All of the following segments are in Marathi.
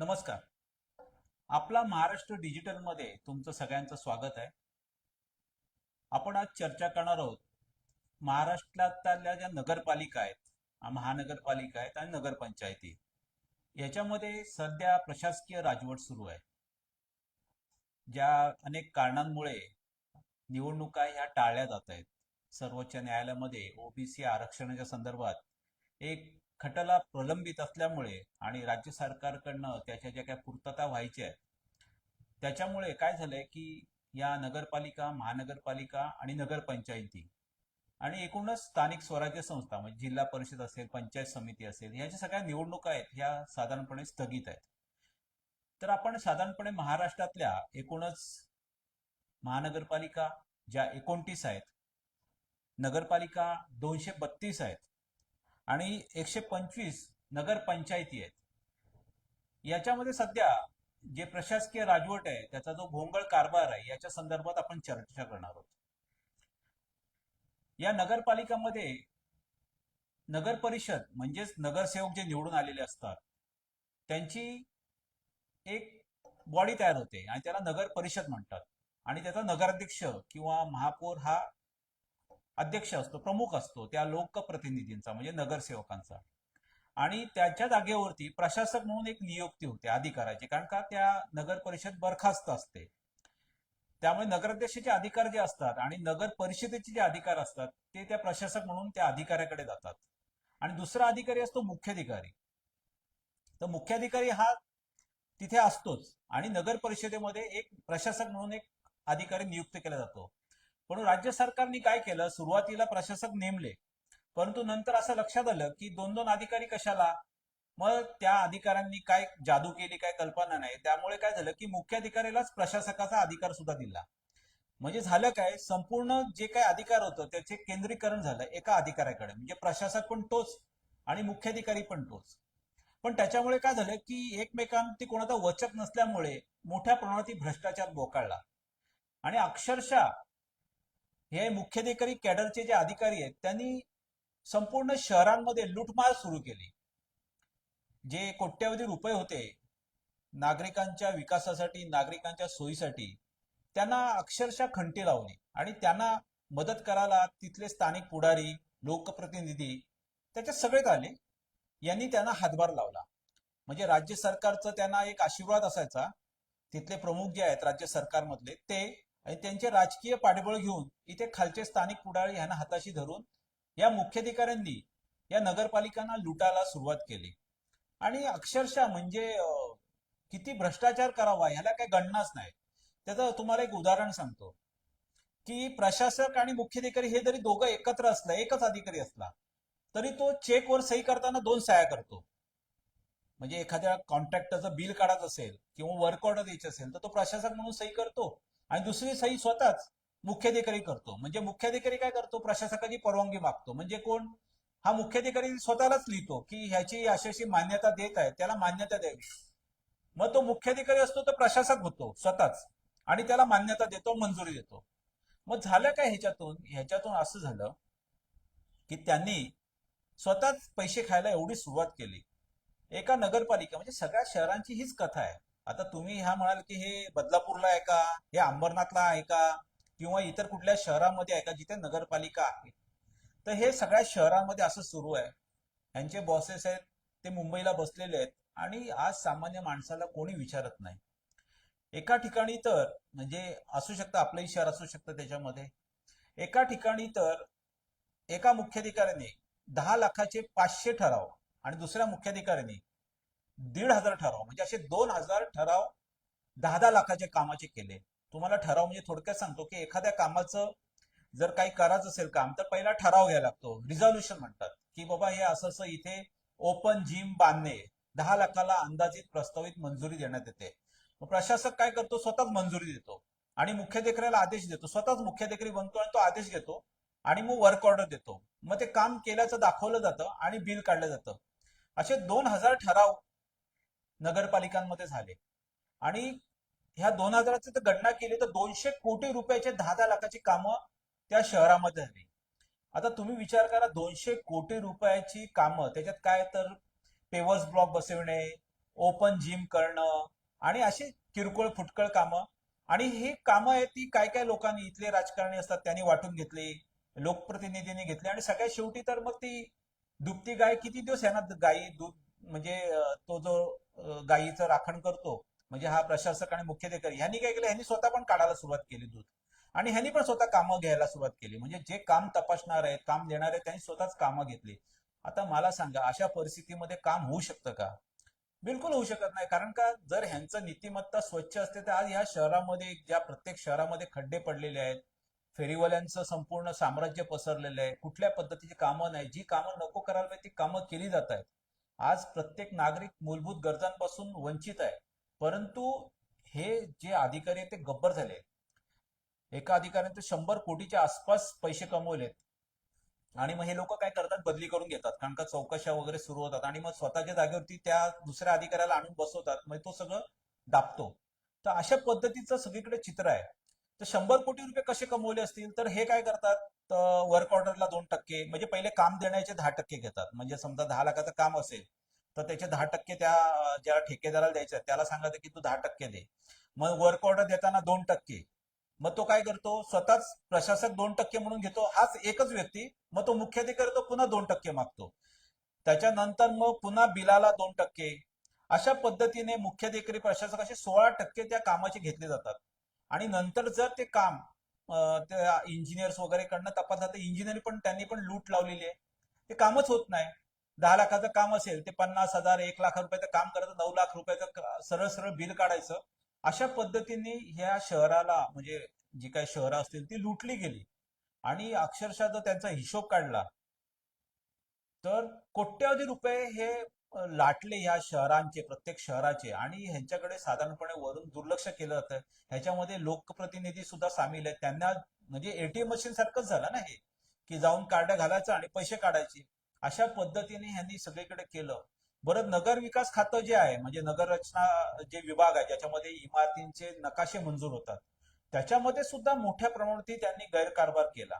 नमस्कार. आपला महाराष्ट्र डिजिटलमध्ये तुमचं सगळ्यांचं स्वागत आहे. आपण आज चर्चा करणार आहोत महाराष्ट्रातल्या ज्या नगरपालिका आहेत महानगरपालिका आहेत आणि नगरपंचायती याच्यामध्ये सध्या प्रशासकीय राजवट सुरू आहे. ज्या अनेक कारणांमुळे निवडणुका ह्या टाळल्या जात आहेत. सर्वोच्च न्यायालयामध्ये ओबीसी आरक्षणाच्या संदर्भात एक खटला प्रलंबित असल्यामुळे आणि राज्य सरकारकडनं त्याच्या ज्या काही पूर्तता व्हायच्या आहेत त्याच्यामुळे काय झालंय की या नगरपालिका महानगरपालिका आणि नगरपंचायती आणि एकूणच स्थानिक स्वराज्य संस्था म्हणजे जिल्हा परिषद असेल पंचायत समिती असेल ह्या ज्या सगळ्या निवडणुका आहेत ह्या साधारणपणे स्थगित आहेत. तर आपण साधारणपणे महाराष्ट्रातल्या एकूणच महानगरपालिका ज्या एकोणतीस आहेत नगरपालिका दोनशे बत्तीस आहेत आणि एकशे पंचवीस नगरपंचायती आहेत. याच्यामध्ये सध्या जे प्रशासकीय राजवट आहे त्याचा जो भोंगळ कारभार आहे याच्या संदर्भात आपण चर्चा करणार आहोत. या नगरपालिकामध्ये नगर परिषद म्हणजेच नगरसेवक जे निवडून आलेले असतात त्यांची एक बॉडी तयार होते आणि त्याला नगर परिषद म्हणतात. आणि त्याचा नगराध्यक्ष किंवा महापौर हा अध्यक्ष असतो प्रमुख असतो त्या लोकप्रतिनिधींचा म्हणजे नगरसेवकांचा. आणि त्याच्या जागेवरती प्रशासक म्हणून एक नियुक्ती होते अधिकाराची कारण का त्या नगर परिषद बरखास्त असते. त्यामुळे नगराध्यक्षाचे अधिकार जे असतात आणि नगर परिषदेचे जे अधिकार असतात ते त्या प्रशासक म्हणून त्या अधिकाऱ्याकडे जातात. आणि दुसरा अधिकारी असतो मुख्याधिकारी. तर मुख्याधिकारी हा तिथे असतोच आणि नगर परिषदेमध्ये एक प्रशासक म्हणून एक अधिकारी नियुक्त केला जातो. म्हणून राज्य सरकारने काय केलं? सुरुवातीला प्रशासक नेमले. परंतु नंतर असं लक्षात आलं की दोन दोन अधिकारी कशाला? मग त्या अधिकाऱ्यांनी काय जादू केली काय कल्पना नाही. त्यामुळे काय झालं की मुख्य अधिकाऱ्यालाच प्रशासकाचा अधिकार सुद्धा दिला. म्हणजे झालं काय? संपूर्ण जे काय अधिकार होतं त्याचे केंद्रीकरण झालं एका अधिकाऱ्याकडे. म्हणजे प्रशासक पण तोच आणि मुख्याधिकारी पण तोच. पण त्याच्यामुळे काय झालं की एकमेकांती कोणाचा वचक नसल्यामुळे मोठ्या प्रमाणात भ्रष्टाचार बोकाळला. आणि अक्षरशः हे मुख्याधिकारी कॅडरचे जे अधिकारी आहेत त्यांनी संपूर्ण शहरांमध्ये लुटमार सुरू केली. जे कोट्यवधी रुपये होते नागरिकांच्या विकासासाठी नागरिकांच्या सोयीसाठी त्यांना अक्षरशः खंटी लावली आणि त्यांना मदत करायला तिथले स्थानिक पुढारी लोकप्रतिनिधी त्याच्यात सगळेच आले. यांनी त्यांना हातभार लावला. म्हणजे राज्य सरकारचं त्यांना एक आशीर्वाद असायचा. तिथले प्रमुख जे आहेत राज्य सरकारमधले ते आणि त्यांचे राजकीय पाठबळ घेऊन इथे खालचे स्थानिक पुढारी यांना हाताशी धरून या मुख्याधिकाऱ्यांनी या नगरपालिकांना लुटायला सुरुवात केली. आणि अक्षरशः म्हणजे किती भ्रष्टाचार करावा ह्याला काही गणनाच नाही. त्याचं तुम्हाला एक उदाहरण सांगतो. की प्रशासक आणि मुख्याधिकारी हे जरी दोघं एकत्र असलं एकच अधिकारी असला तरी तो चेकवर सही करताना दोन सह्या करतो. म्हणजे एखाद्या कॉन्ट्रॅक्टरचं बिल काढायचं असेल किंवा वर्क ऑर्डर द्यायची असेल तर तो प्रशासक म्हणून सही करतो आणि दुसरी सही स्वतःच मुख्याधिकारी करतो. म्हणजे मुख्याधिकारी काय करतो? प्रशासकाची परवानगी मागतो. म्हणजे कोण? हा मुख्याधिकारी स्वतःलाच लिहितो की ह्याची अशी अशी मान्यता देत आहे त्याला मान्यता द्यावी. मग तो मुख्याधिकारी असतो तर प्रशासक होतो स्वतःच आणि त्याला मान्यता देतो मंजुरी देतो. मग झालं काय ह्याच्यातून? ह्याच्यातून असं झालं की त्यांनी स्वतःच पैसे खायला एवढी सुरुवात केली. एका नगरपालिका म्हणजे सगळ्या शहरांची हीच कथा आहे. आता तुम्ही ह्या म्हणाल की हे बदलापूरला आहे का? हे अंबरनाथला आहे का? किंवा इतर कुठल्या शहरामध्ये आहे का? जिथे नगरपालिका आहे. तर हे सगळ्या शहरांमध्ये असं सुरू आहे. यांचे बॉसेस आहेत ते मुंबईला बसलेले आहेत. आणि आज सामान्य माणसाला कोणी विचारत नाही. एका ठिकाणी तर म्हणजे असू शकतं आपलंही शहर असू शकतं त्याच्यामध्ये. एका ठिकाणी तर एका मुख्याधिकाऱ्याने दहा लाखाचे पाचशे ठराव आणि दुसऱ्या मुख्याधिकाऱ्यांनी दीड हजार ठराव म्हणजे असे दोन हजार ठराव दहा दहा लाखाचे कामाचे केले. तुम्हाला ठराव म्हणजे थोडक्यात सांगतो की एखाद्या कामाचं जर काही करायचं असेल काम तर पहिला ठराव घ्यावा लागतो. रिझॉल्युशन म्हणतात की बाबा हे असं असं इथे ओपन जिम बांधणे दहा लाखाला अंदाजित प्रस्तावित मंजुरी देण्यात येते. मग प्रशासक काय करतो? स्वतःच मंजुरी देतो आणि मुख्याधिकाऱ्याला आदेश देतो. स्वतःच मुख्याधिकारी बनतो आणि तो आदेश घेतो आणि मग वर्क ऑर्डर देतो. मग ते काम केल्याचं दाखवलं जातं आणि बिल काढलं जातं. असे दोन हजार ठराव नगरपालिकांमध्ये झाले. आणि ह्या दोन हजाराची जर गणना केली तर दोनशे कोटी रुपयाचे दहा दहा लाखाची कामं त्या शहरामध्ये झाली. आता तुम्ही विचार करा दोनशे कोटी रुपयाची कामं त्याच्यात काय तर पेवर्स ब्लॉक बसवणे ओपन जिम करणं आणि अशी किरकोळ फुटकळ कामं. आणि ही कामं आहेत ती काय काय लोकांनी इथले राजकारणी असतात त्यांनी वाटून घेतली लोकप्रतिनिधींनी घेतली आणि सगळ्यात शेवटी तर मग ती दुभती गाय किती दिवस यांना गायी दूध म्हणजे तो जो गायीचं राखण करतो म्हणजे हा प्रशासक आणि मुख्याधिकारी ह्यांनी काय केलं? ह्यांनी स्वतः पण काढायला सुरुवात केली दूध. आणि ह्यांनी पण स्वतः कामं घ्यायला सुरुवात केली. म्हणजे जे काम तपासणार आहेत काम देणार आहेत त्यांनी स्वतःच कामं घेतली. आता मला सांगा अशा परिस्थितीमध्ये काम होऊ शकतं का? बिलकुल होऊ शकत नाही. कारण का जर ह्यांचं नीतिमत्ता स्वच्छ असते तर आज ह्या शहरामध्ये ज्या प्रत्येक शहरामध्ये खड्डे पडलेले आहेत फेरीवाल्यांचं संपूर्ण साम्राज्य पसरलेलं आहे. कुठल्या पद्धतीची कामं नाही. जी कामं नको करायला पाहिजे ती कामं केली जात आहेत. आज प्रत्येक नागरिक मूलभूत गरजांपासून वंचित आहे. परंतु हे जे अधिकारी आहेत ते गब्बर झाले एका अधिकाऱ्याने तर शंभर कोटीच्या आसपास पैसे कमवलेत आणि मग हे लोक काय करतात? बदली करून घेतात. कारण का चौकशा वगैरे सुरू होतात. आणि मग स्वतःच्या जागेवरती त्या दुसऱ्या अधिकाऱ्याला आणून बसवतात. मग तो सगळं दाबतो. तर अशा पद्धतीचं सगळीकडे चित्र आहे. तर शंभर कोटी रुपये कसे कमवले असतील? तर हे काय करतात? वर्क ऑर्डरला दोन टक्के म्हणजे पहिले काम देण्याचे दहा टक्के घेतात. म्हणजे समजा दहा लाखाचं काम असेल तर त्याचे दहा टक्के त्या ज्या ठेकेदाराला द्यायचे त्याला सांगत की तू दहा टक्के दे. मग वर्क ऑर्डर देताना दोन टक्के. मग तो काय करतो? स्वतःच प्रशासक दोन टक्के म्हणून घेतो. हाच एकच व्यक्ती मग तो मुख्याधिकारी तो पुन्हा दोन टक्के मागतो. त्याच्यानंतर मग पुन्हा बिलाला दोन टक्के. अशा पद्धतीने मुख्याधिकारी प्रशासक असे सोळा टक्के त्या कामाचे घेतले जातात. आणि नंतर जर ते काम त्या इंजिनियर्स वगैरे कडनं तपासलं तर इंजिनियर पण त्यांनी पण लूट लावलेली आहे. ते कामच होत नाही. दहा लाखाचं काम असेल ते पन्नास हजार एक लाख रुपयाचं काम करायचं नऊ लाख रुपयाचं सरळ सरळ बिल काढायचं. अशा पद्धतीने ह्या शहराला म्हणजे जी काही शहरं असतील ती लुटली गेली. आणि अक्षरशः जर त्यांचा हिशोब काढला तर कोट्यावधी रुपये हे लाटले ह्या शहरांचे प्रत्येक शहराचे आणि ह्यांच्याकडे साधारणपणे वरून दुर्लक्ष केलं जातं. ह्याच्यामध्ये लोकप्रतिनिधी सुद्धा सामील आहेत. त्यांना म्हणजे एटीएम मशीन सारखंच झालं ना हे? की जाऊन कार्ड घालायचं आणि पैसे काढायचे. अशा पद्धतीने ह्यांनी सगळीकडे केलं. बरं नगर विकास खातं जे आहे म्हणजे नगर रचना जे विभाग आहे ज्याच्यामध्ये इमारतींचे नकाशे मंजूर होतात त्याच्यामध्ये सुद्धा मोठ्या प्रमाणात त्यांनी गैरकारभार केला.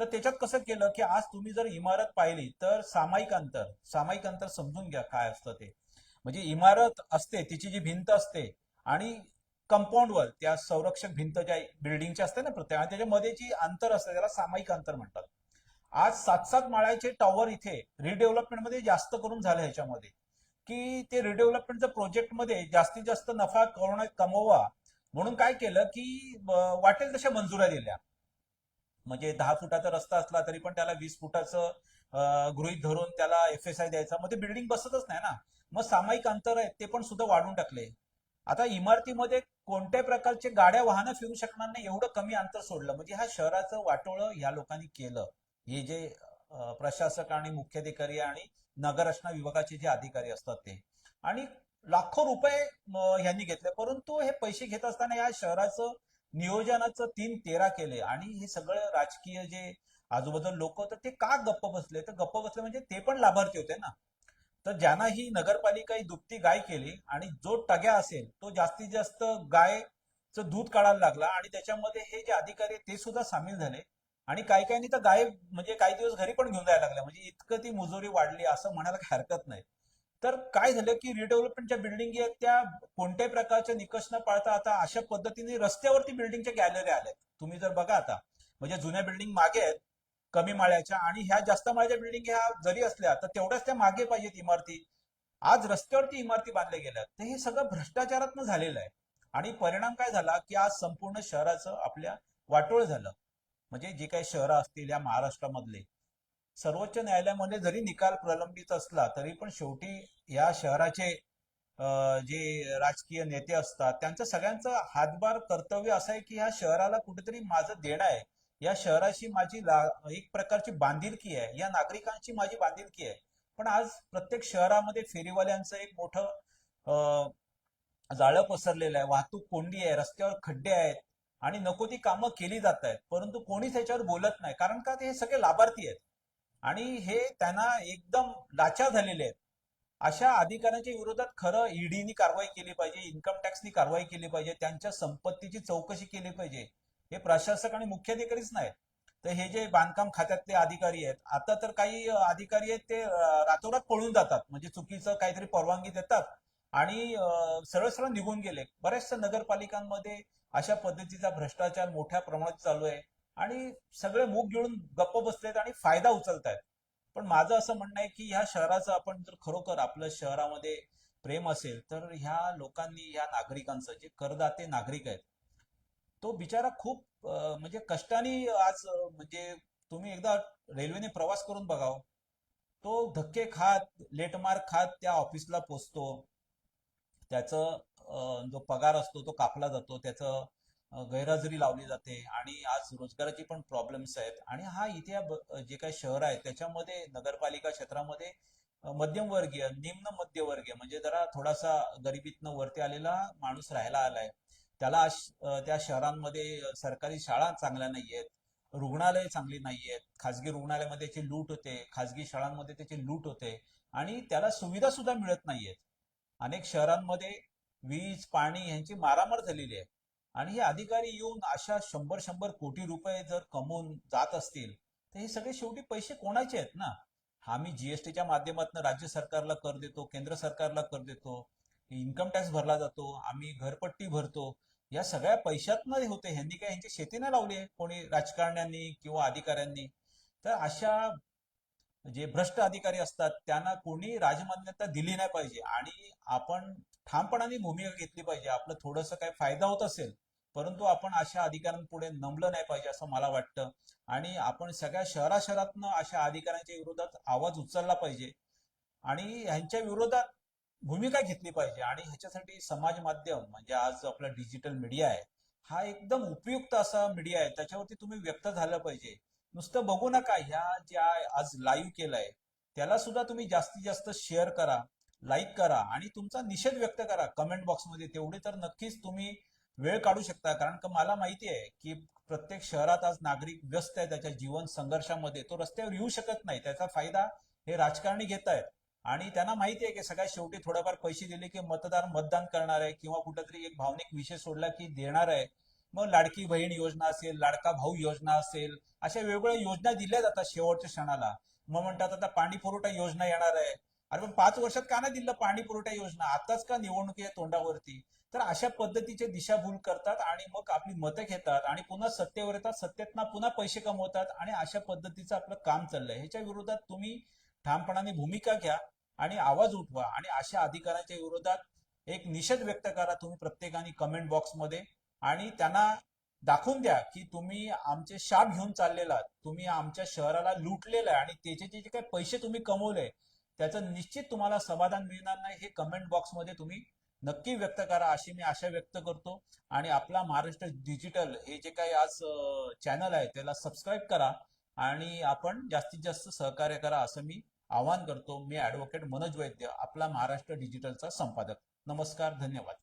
तर त्याच्यात कसं केलं की आज तुम्ही जर इमारत पाहिली तर सामायिक अंतर सामायिक अंतर समजून घ्या काय असतं ते. म्हणजे इमारत असते तिची जी भिंत असते आणि कंपाऊंडवर त्या संरक्षक भिंत ज्या बिल्डिंगची असते ना प्रत्येक आणि त्याच्यामध्ये जी अंतर असते त्याला सामायिक अंतर म्हणतात. आज सात सात माळ्याचे टॉवर इथे रिडेव्हलपमेंटमध्ये जास्त करून झालं ह्याच्यामध्ये. की ते रिडेव्हलपमेंटच्या प्रोजेक्टमध्ये जास्तीत जास्त नफा कमवणं कमवा. म्हणून काय केलं की वाटेल तशा मंजुऱ्या दिल्या. म्हणजे दहा फुटाचा रस्ता असला तरी पण त्याला वीस फुटाचं गृहित गृहीत धरून त्याला एफ एस आय द्यायचा. मग ते बिल्डिंग बसतच नाही ना. मग सामायिक अंतर आहे ते पण सुद्धा वाढून टाकले. आता इमारतीमध्ये कोणत्या प्रकारचे गाड्या वाहनं फिरू शकणार नाही एवढं कमी अंतर सोडलं. म्हणजे ह्या शहराचं वाटोळं ह्या लोकांनी केलं. हे जे प्रशासक आणि मुख्याधिकारी आणि नगररचना विभागाचे जे अधिकारी असतात ते. आणि लाखो रुपये ह्यांनी घेतले. परंतु हे पैसे घेत असताना या शहराचं नियोजनाचं तीन तेरा केले. आणि हे सगळं राजकीय जे आजूबाजूला लोक होते ते का गप्प बसले? तर गप्प बसले म्हणजे ते पण लाभार्थी होते ना. तर ज्यांना ही नगरपालिका ही दुभती गाय केली आणि जो टग्या असेल तो जास्तीत जास्त गायचं दूध काढायला लागला आणि त्याच्यामध्ये हे जे अधिकारी ते सुद्धा सामील झाले. आणि काही काहींनी तर गाय म्हणजे काही दिवस घरी पण घेऊन जायला लागल्या म्हणजे इतकं ती मुजोरी वाढली असं म्हणायला काही हरकत नाही. तर काय झालं की रिडेव्हलपमेंटच्या बिल्डिंग आहेत त्या कोणत्याही प्रकारचे निकष न पाळता आता अशा पद्धतीने रस्त्यावरती बिल्डिंगच्या गॅलरी आल्यात. तुम्ही जर बघा आता म्हणजे जुन्या बिल्डिंग मागे आहेत कमी माळ्याच्या आणि ह्या जास्त माळ्याच्या बिल्डिंग ह्या जरी असल्या तर तेवढ्याच त्या मागे पाहिजेत इमारती. आज रस्त्यावरती इमारती बांधल्या गेल्या तर हे सगळं भ्रष्टाचारातनं झालेलं आहे. आणि परिणाम काय झाला की आज संपूर्ण शहराचं आपल्या वाटोळ झालं. म्हणजे जे काही शहरं असतील या महाराष्ट्रामधले सर्वोच्च न्यायालयामध्ये जरी निकाल प्रलंबित असला तरी पण शेवटी या शहराचे जे राजकीय नेते असतात त्यांचं सगळ्यांचं हातभार कर्तव्य असं आहे की ह्या शहराला कुठेतरी माझं देणं आहे. या शहराशी माझी ला- एक प्रकारची बांधिलकी आहे. या नागरिकांची माझी बांधिलकी आहे. पण आज प्रत्येक शहरामध्ये फेरीवाल्यांचं एक मोठं जाळं पसरलेलं आहे. वाहतूक कोंडी आहे रस्त्यावर खड्डे आहेत आणि नको ती कामं केली जात आहेत. परंतु कोणीच ह्याच्यावर बोलत नाही. कारण का ते हे सगळे लाभार्थी आहेत? आणि हे त्यांना एकदम लाचार झालेले आहेत. अशा अधिकाऱ्यांच्या विरोधात खरं ईडीनी कारवाई केली पाहिजे इन्कम टॅक्सनी कारवाई केली पाहिजे त्यांच्या संपत्तीची चौकशी केली पाहिजे. हे प्रशासक आणि मुख्याधिकारीच नाहीत. तर हे जे बांधकाम खात्यातले अधिकारी आहेत आता तर काही अधिकारी आहेत ते रातोरात पळून जातात म्हणजे चुकीचं काहीतरी परवानगी देतात आणि सरळ सरळ निघून गेले. बऱ्याचशा नगरपालिकांमध्ये अशा पद्धतीचा भ्रष्टाचार मोठ्या प्रमाणात चालू आहे. आणि सगळे मूग घेऊन गप्प बसलेत आणि फायदा उचलतायत. पण माझं असं म्हणणं आहे की ह्या शहराचं आपण जर खरोखर आपल्या शहरामध्ये प्रेम असेल तर ह्या लोकांनी ह्या नागरिकांचं जे करदाते नागरिक आहेत तो बिचारा खूप म्हणजे कष्टाने आज म्हणजे तुम्ही एकदा रेल्वेने प्रवास करून बघाव तो धक्के खात लेटमार खात त्या ऑफिसला पोचतो. त्याचं जो पगार असतो तो कापला जातो त्याचं गैरहजेरी लावली जाते आणि आज रोजगाराची पण प्रॉब्लेम्स आहेत. आणि हा इथे जे काही शहर आहे त्याच्यामध्ये नगरपालिका क्षेत्रामध्ये मध्यमवर्गीय निम्न मध्यमवर्गीय म्हणजे जरा थोडासा गरिबीतनं वरती आलेला माणूस राहायला आलाय. त्याला त्या शहरांमध्ये सरकारी शाळा चांगल्या नाहीयेत. रुग्णालय चांगली नाहीयेत. खाजगी रुग्णालयामध्ये त्याची लूट होते. खाजगी शाळांमध्ये त्याची लूट होते. आणि त्याला सुविधा सुद्धा मिळत नाहीयेत. अनेक शहरांमध्ये वीज पाणी यांची मारामार झालेली आहे. आणि हे अधिकारी येऊन अशा शंभर शंभर कोटी रुपये जर कमवून जात असतील तर हे सगळे शेवटी पैसे कोणाचे आहेत ना? आम्ही जीएसटीच्या माध्यमातून राज्य सरकारला कर देतो केंद्र सरकारला कर देतो इन्कम टॅक्स भरला जातो आम्ही घरपट्टी भरतो या सगळ्या पैशातनं होते. ह्यांनी काय ह्यांची शेती नाही लावली कोणी राजकारण्यांनी किंवा अधिकाऱ्यांनी? तर अशा जे भ्रष्ट अधिकारी असतात त्यांना कोणी राजमान्यता दिली नाही पाहिजे. आणि आपण ठामपणाने भूमिका घेतली पाहिजे आपलं थोडंसं काय फायदा होत असेल परंतु आपण अशा अधिकाऱ्यांपुढे नमलं नाही पाहिजे असं मला वाटतं. आणि आपण सगळ्या शहरा शहरातनं अशा अधिकाऱ्यांच्या विरोधात आवाज उचलला पाहिजे. आणि ह्यांच्या विरोधात भूमिका घेतली पाहिजे. आणि ह्याच्यासाठी समाज माध्यम म्हणजे आज आपला डिजिटल मीडिया आहे हा एकदम उपयुक्त असा मीडिया आहे. त्याच्यावरती तुम्ही व्यक्त झालं पाहिजे. नुसतं बघू नका ह्या ज्या आज लाईव्ह केलंय त्याला सुद्धा तुम्ही जास्तीत जास्त शेअर करा. लाईक करा आणि तुमचा निषेध व्यक्त करा. कमेंट बॉक्समध्ये तेवढे तर नक्कीच तुम्ही वेळ काढू शकता. कारण का मला माहिती आहे की प्रत्येक शहरात आज नागरिक व्यस्त आहे त्याच्या जीवन संघर्षामध्ये तो रस्त्यावर येऊ शकत नाही. त्याचा फायदा हे राजकारणी घेत आहेत. आणि त्यांना माहिती आहे की सगळ्यात शेवटी थोडेफार पैसे दिले की मतदार मतदान करणार आहे किंवा कुठेतरी एक भावनिक विषय सोडला की देणार आहे. मग लाडकी बहीण योजना असेल लाडका भाऊ योजना असेल अशा वेगवेगळ्या योजना दिल्या जातात शेवटच्या क्षणाला. मग म्हणतात आता पाणी पुरवठा योजना येणार आहे. अरे पण पाच वर्षात का नाही दिलं पाणी पुरवठा योजना? आताच का निवडणुकीच्या तोंडावरती? तर अशा पद्धतीचे दिशाभूल करतात आणि मग आपली मतं घेतात आणि पुन्हा सत्तेवर येतात सत्तेतना पुन्हा पैसे कमवतात आणि अशा पद्धतीचं आपलं काम चाललंय. ह्याच्या विरोधात तुम्ही ठामपणाने भूमिका घ्या आणि आवाज उठवा आणि अशा अधिकाऱ्यांच्या विरोधात एक निषेध व्यक्त करा तुम्ही प्रत्येकाने कमेंट बॉक्समध्ये आणि त्यांना दाखवून द्या की तुम्ही आमचे शाप घेऊन चाललेला तुम्ही आमच्या शहराला लुटलेलं आहे आणि त्याचे जे जे काही पैसे तुम्ही कमवले त्याचं निश्चित तुम्हाला समाधान मिळणार नाही हे कमेंट बॉक्समध्ये तुम्ही नक्की व्यक्त करा अशी मी आशा व्यक्त करतो. आणि आपला महाराष्ट्र डिजिटल हे जे काही आज चॅनल आहे त्याला सबस्क्राईब करा आणि आपण जास्तीत जास्त सहकार्य करा असं मी आवाहन करतो. मी ऍडव्होकेट मनोज वैद्य आपला महाराष्ट्र डिजिटलचा संपादक. नमस्कार धन्यवाद.